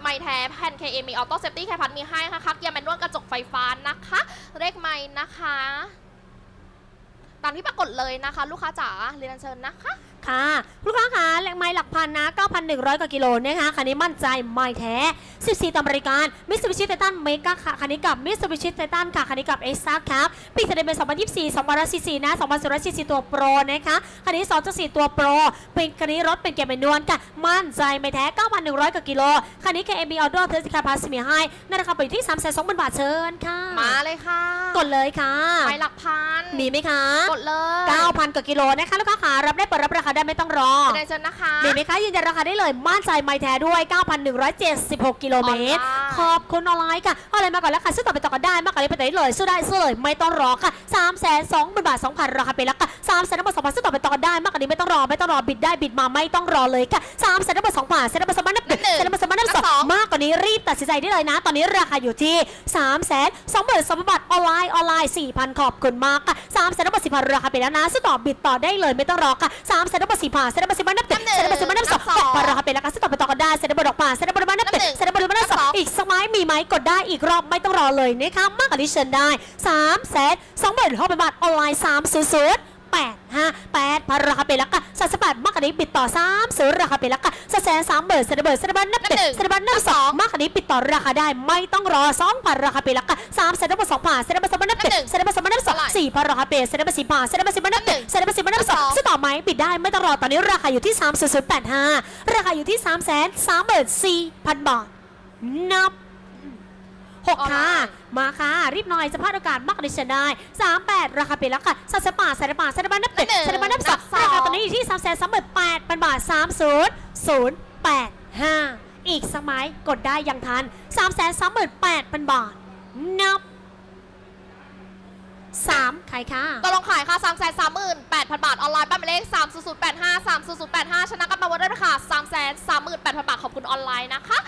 ไม้แท้แผ่น KA มีออโต้เซฟตี้แคพัดมีให้นะคะเกียร์แมนนวลกระจกไฟฟ้านะคะ เลขไม้นะคะตามที่ปรากฏเลยนะคะ ลูกค้าจ๋าเรียนเชิญนะคะ ค่ะ ลูกค้าคะ งไม้หลักพันนะ9,100กว่ากิโลนะคะคันนี้มั่นใจไม่แท้ 14ตำบริการมิสซูบิชิไททันเมกาค่ะคันนี้กับมิสซูบิชิไททันค่ะคันนี้กับเอ็กซ์ซ่าครับปีทะเบียนเป็น2024 2024นะ2024ตัวโปรนะคะคันนี้2.4ตัวโปรเป็นคันนี้รถเป็นเกียร์เป็นนวลค่ะมั่นใจไม่แท้ 9,100กว่ากิโลคันนี้ KMB Auto เทสคาพาสมีให้นั่นราคาไปอยู่ที่320,000บาทเชิญค่ะ มาเลยค่ะ กดเลยค่ะไม้หลักพันมีไหมคะ กดเลย 9,000กว่ากิโลนะคะลูกค้าขารับได้เปิดรับราคาได้ไม่ต้องรอเรียนเชิญนะคะมีไหมคะยืนยันราคาได้เลยมั่นใจไม่แท้ด้วย 9,176 กิโลเมตรออนไลน์ขอบคุณออนไลน์ค่ะเอาอะไรมาก่อนแล้วค่ะซื้อต่อไปต่อกันได้มากกว่านี้ไปไหนเลยซื้อได้ซื้อเลยไม่ต้องรอค่ะ3 2 0 0 0 0บาท 2,000 ราคาไปแล้วค่ะ3 0 0 0 0 0บาท2,000ซื้อต่อไปต่อกันได้มากกว่านี้ไม่ต้องรอไม่ต้องรอบิดได้บิดมาไม่ต้องรอเลยค่ะ3 0 0 0 0 0บาท2,000เซ็นบาท2,000นับหนึ่งเซ็นบาท2,000นับสองมากกว่า นี้รีบตัดสินใจได้เลยนะ ตอนนี้ราคาอยู่ที่ 3 2 2 0 0 0บาทออนไลน์ออนไลน์ 4,000 ขอบคุณมากค่ะ3 0 0 0 0บาท4,000ราคาไปแล้วนะซื้อต่อบิดต่อได้เลยไม่ต้องรอค่ะ3 0 0 0 0บาท4,000เซ็นบาท4,000นับหนึ่งเซ็นบาท4,000นับสองหกพันราคาไปแล้วค่ะซื้อต่อไปต่อกันได้เซ็นบาทดอกป่าเซ็นบาทดอกป่านับหนึ่งเซ็นบาทดอกป่านับสองอีกสักไม้มีไหมกดได้อีกรอบไม่ต้องรอเลยนะคะมากกว่านี้เชิญได้3แสน2หมื่นหกพันบาทออนไลน์3 0 0 8 5 8พันราคาเป็นแล้วค่ะสัส บาทมากกว่านี้ปิดต่อ3ศูนย์ราคาเป็นแล้วค่ะสแสนสามเบิร์ดเซนเบิร์ดเซนเบิร์ดนับหนึ่งเซนเบิร์ดนับสองมากกว่านี้ปิดต่อราคาได้ไม่ต้องรอ2พันราคาเป็นแล้วค่ะสามเซนเบิร์ดสองพันเซนเบิร์ดสองพันนับหนึ่งเซนเบิร์ดสองพันนับสองสี่พันราคาเป็นเซนเบิร์ดสี่พันเซนเบิร์ดสี่พันนับหนึ่งเซนเบิร์ดสี่พันนับสองซื้อต่อไหมปิดได้ไม่ต้องรอตอนนี้ราคาอยู่ที่3 0 0 8 5ราคาอยู่ที่3 3 3 4 0 0บาทนับหกค่ะ มาค่ะ รีบหน่อยจะพลาดโอกาสมากกว่านี้เสียได้สามแปดราคาเปลี่ยนแล้วค่ะสัตว์สปาสัตว์ป่าสัตว์บ้านนับหนึ่งนับหนึ่งสัตว์บ้านนับสองนับส องราคาตอนนี้อยู่ที่สามแสนสามหมื่นแปดพันบาทสามศูนย์ศูนย์แปดห้าอีกสักไม้กดได้ยังทันสามแสนสามหมื่นแปดพันบาท นับสามใครค่ะ ตกลงขายค่ะ 3 3 8 0 0 0 บาท ออนไลน์ป้ายหมายเลข 3 0 0 8 5 3 0 0 8 5 ชนะกันมาวันด้ค่ะ3 3 8 0 0 0 บาท ขอบคุณออนไลน์นะคะ